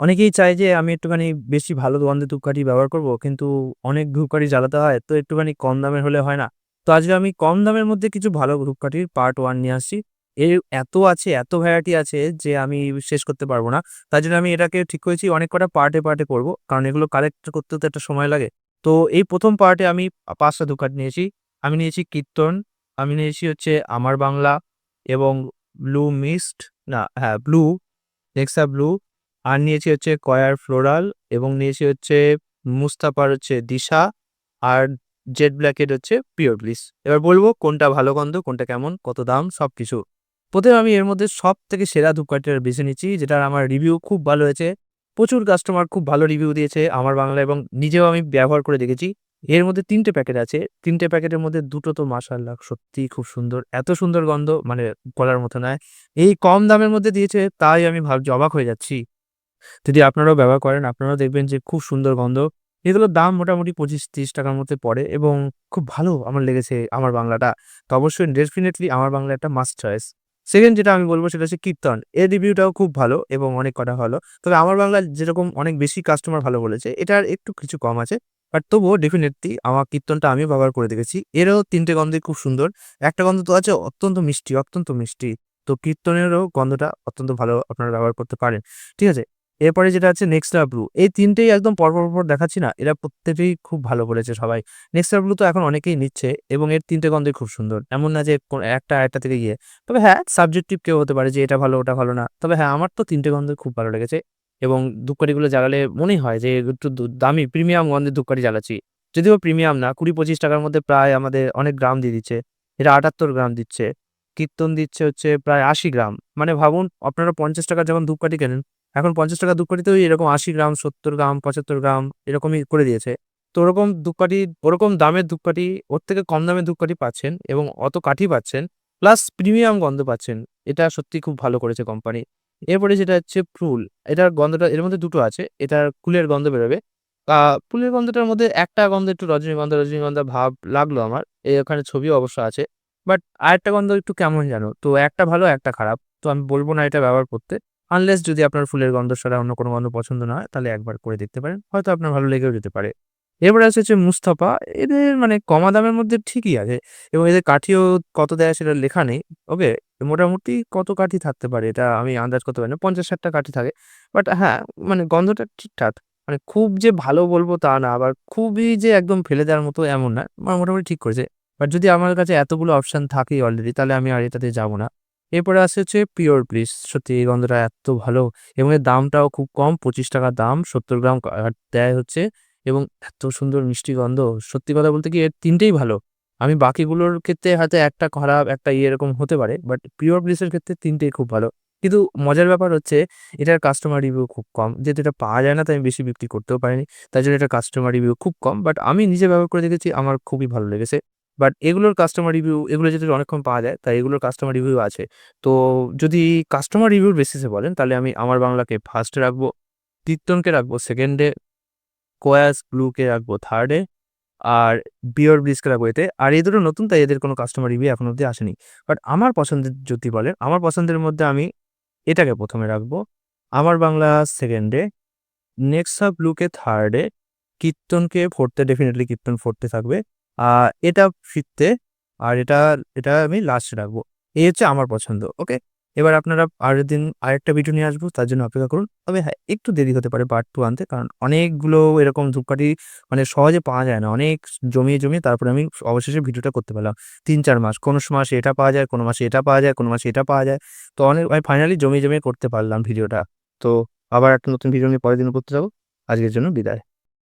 অনেকেই চায় যে আমি একটুখানি বেশি ভালো গন্ধের ধূপকাঠি ব্যবহার করব। কিন্তু অনেক ধূপকাঠি জ্বালাতে হয়। তো একটুখানি কম দামের হলে হয় না। তো আজকে আমি কম দামের মধ্যে কিছু ভালো ধূপকাঠির পার্ট ওয়ান নিয়ে আসছি। এর এত আছে, এত ভ্যারাইটি আছে যে আমি শেষ করতে পারব না। তার জন্য আমি এটাকে ঠিক করেছি অনেক কটা পার্টে, পার্টে করব। কারণ এগুলো কালেক্ট করতে তো একটা সময় লাগে। তো এই প্রথম পার্টে আমি পাঁচটা ধূপকাঠি নিয়েছি। আমি নিয়েছি কীর্তন, আমি নিয়েছি হচ্ছে আমার বাংলা এবং ব্লু মিস্ট না হ্যাঁ, ব্লু, নেক্সা ব্লু আর নিয়েছি হচ্ছে কয়ার ফ্লোরাল এবং নিয়েছি হচ্ছে মুস্তাফার হচ্ছে দিশা আর জেড ব্ল্যাকের হচ্ছে পিওর ব্লিস। এবার বলব কোনটা ভালো গন্ধ, কোনটা কেমন, কত দাম সব কিছু প্রথমে আমি এর মধ্যে সব থেকে সেরা ধূপকাঠিটা বেছে নিচ্ছি যেটার আমার রিভিউ খুব ভালো হয়েছে। প্রচুর কাস্টমার খুব ভালো রিভিউ দিয়েছে আমার বাংলা এবং নিজেও আমি ব্যবহার করে দেখেছি। এর মধ্যে তিনটে প্যাকেট আছে। তিনটে প্যাকেটের মধ্যে ২ টো তো মাশাআল্লাহ সত্যিই খুব সুন্দর। এত সুন্দর গন্ধ মানে বলার মতো নয়। এই কম দামের মধ্যে দিয়েছে তাই আমি ভাবছি অবাক হয়ে যাচ্ছি। যদি আপনারাও ব্যবহার করেন আপনারাও দেখবেন যে খুব সুন্দর গন্ধ। এগুলোর দাম মোটামুটি ২৫-৩০ টাকার মধ্যে পড়ে এবং খুব ভালো আমার লেগেছে আমার বাংলাটা। তো অবশ্যই ডেফিনিটলি আমার বাংলা একটা মাস্ট চয়েস। সেকেন্ড যেটা আমি বলব সেটা হচ্ছে কীর্তন। এর রিভিউটাও খুব ভালো এবং অনেক কটা ভালো। তবে আমার বাংলা যেরকম অনেক বেশি কাস্টমার ভালো বলেছে, এটার একটু কিছু কম আছে। বাট তবুও ডেফিনেটলি আমার কীর্তনটা আমিও ব্যবহার করে দেখেছি। এরও ৩ টে গন্ধই খুব সুন্দর। একটা গন্ধ তো আছে অত্যন্ত মিষ্টি, অত্যন্ত মিষ্টি। তো কীর্তনেরও গন্ধটা অত্যন্ত ভালো আপনারা ব্যবহার করতে পারেন। ঠিক আছে? এরপরে যেটা আছে নেক্সা ব্লু। এই ৩ টেই একদম পরপর, পর দেখাচ্ছি না। এরা প্রত্যেকটাই খুব ভালো বলেছে সবাই। নেক্সা ব্লু তো এখন অনেকেই নিচ্ছে এবং এর ৩ টে গন্ধই খুব সুন্দর। এমন না যে একটা আরেকটা থেকে গিয়ে তবে হ্যাঁ, সাবজেক্টিভ কেউ হতে পারে যে এটা ভালো ওটা ভালো না। তবে হ্যাঁ, আমার তো ৩ টে গন্ধই খুব ভালো লেগেছে এবং ধূপকাঠিগুলো জ্বালালে মনেই হয় যে একটু দামি প্রিমিয়াম গন্ধের ধূপকাঠি জ্বালাচ্ছি। যদিও প্রিমিয়াম না ২০-২৫ টাকার মধ্যে প্রায় আমাদের অনেক গ্রাম দিয়ে দিচ্ছে। এরা ৭৮ গ্রাম দিচ্ছে। কীর্তন দিচ্ছে হচ্ছে প্রায় ৮০ গ্রাম। মানে ভাবুন আপনারা ৫০ টাকার যখন ধূপকাঠি কেনেন, এখন ৫০ টাকার ধূপকাঠিতেও এরকম ৮০ গ্রাম, ৭০ গ্রাম, ৭৫ গ্রাম এরকমই করে দিয়েছে। তো ওরকম ধূপকাঠি ওরকম দামের ধূপকাঠি ওর থেকে কম দামের ধূপকাঠি পাচ্ছেন এবং অত কাঠি পাচ্ছেন। প্লাস প্রিমিয়াম গন্ধ পাচ্ছেন। এটা সত্যি খুব ভালো করেছে কোম্পানি। এরপরে যেটা হচ্ছে ফুল। এটার গন্ধটা এর মধ্যে দুটো আছে। এটার ফুলের গন্ধ বেরোবে। ফুলের গন্ধটার মধ্যে একটা গন্ধ একটু রজনীগন্ধা, রজনীগন্ধা ভাব লাগল আমার। এ ওখানে ছবিও অবশ্য আছে। বাট আরেকটা গন্ধ একটু কেমন জানো তো একটা ভালো একটা খারাপ। তো আমি বলব না এটা ব্যবহার করতে। আনলেস যদি আপনার ফুলের গন্ধ ছাড়া অন্য কোনো গন্ধ পছন্দ না হয় তাহলে একবার করে দেখতে পারেন। হয়তো আপনার ভালো লেগেও যেতে পারে। এরপরে আছে হচ্ছে মুস্তাফা। এদের মানে কমা দামের মধ্যে ঠিকই আছে এবং এদের কাঠিও কত দেয় সেটা লেখা নেই। ওকে? মোটামুটি কত কাঠি থাকতে পারে এটা আমি আন্দাজ করতে পারি না। পঞ্চাশ ষাটটা কাঠি থাকে। বাট হ্যাঁ, মানে গন্ধটা ঠিকঠাক। মানে খুব যে ভালো বলব তা না। আবার খুবই যে একদম ফেলে দেওয়ার মতো এমন না। মা মোটামুটি ঠিক করেছে। বাট যদি আমার কাছে এতগুলো অপশন থাকে অলরেডি তাহলে আমি আর এটাতে যাব না। এরপরে আছে হচ্ছে পিওর ব্লিস। সত্যি এই গন্ধটা এত ভালো এবং এর দামটাও খুব কম ৳২৫ দাম। ৭০ গ্রাম দেয় হচ্ছে এবং এত সুন্দর মিষ্টি গন্ধ। সত্যি কথা বলতে কি এর তিনটেই ভালো। আমি বাকিগুলোর ক্ষেত্রে হয়তো একটা খারাপ, একটা ইয়ে এরকম হতে পারে। বাট পিওর ব্লিসের ক্ষেত্রে তিনটেই খুব ভালো। কিন্তু মজার ব্যাপার হচ্ছে এটার কাস্টমার রিভিউ খুব কম। যেহেতু এটা পাওয়া যায় না তাই আমি বেশি বিক্রি করতেও পারিনি। তাই জন্য এটার কাস্টমার রিভিউ খুব কম। বাট আমি নিজে ব্যবহার করে দেখেছি আমার খুবই ভালো লেগেছে। বাট এগুলোর কাস্টমার রিভিউ এগুলো যেহেতু অনেকক্ষণ পাওয়া যায় তাই এগুলোর কাস্টমার রিভিউ আছে। তো যদি কাস্টমার রিভিউর বেসিসে বলেন তাহলে আমি আমার বাংলাকে ফার্স্টে রাখব, কীর্তনকে রাখব সেকেন্ডে কোয়াস ব্লুকে রাখব থার্ডে আর বিয়র ব্লিসকে রাখব এতে। আর এই দুটো নতুন তাই এদের কোনো কাস্টমার রিভিউ এখন অব্দি আসেনি। বাট আমার পছন্দের যদি বলেন, আমার পছন্দের মধ্যে আমি এটাকে ১ম এ রাখব, আমার বাংলা সেকেন্ডে নেক্সা ব্লুকে থার্ডে কীর্তনকে ফোর্থ ডেফিনেটলি কীর্তন ফোর্থ থাকবে। এটা এ আর এটা এটা আমি লাস্টে রাখব। এই হচ্ছে আমার পছন্দ। ওকে? এবার আপনারা পরের দিন আরেকটা ভিডিও নিয়ে আসব তার জন্য অপেক্ষা করুন। তবে হ্যাঁ, একটু দেরি হতে পারে পার্ট টু আনতে। কারণ অনেকগুলো এরকম ধূপকাঠি মানে সহজে পাওয়া যায় না। অনেক জমিয়ে, জমিয়ে তারপরে আমি অবশেষে ভিডিওটা করতে পারলাম। ৩-৪ মাস। কোনো মাসে এটা পাওয়া যায়, কোনো মাসে এটা পাওয়া যায়, কোনো মাসে এটা পাওয়া যায়। তো অনেক আমি ফাইনালি জমিয়ে, জমিয়ে করতে পারলাম ভিডিওটা। তো আবার একটা নতুন ভিডিও নিয়ে পরের দিন করতে যাব। আজকের জন্য বিদায়।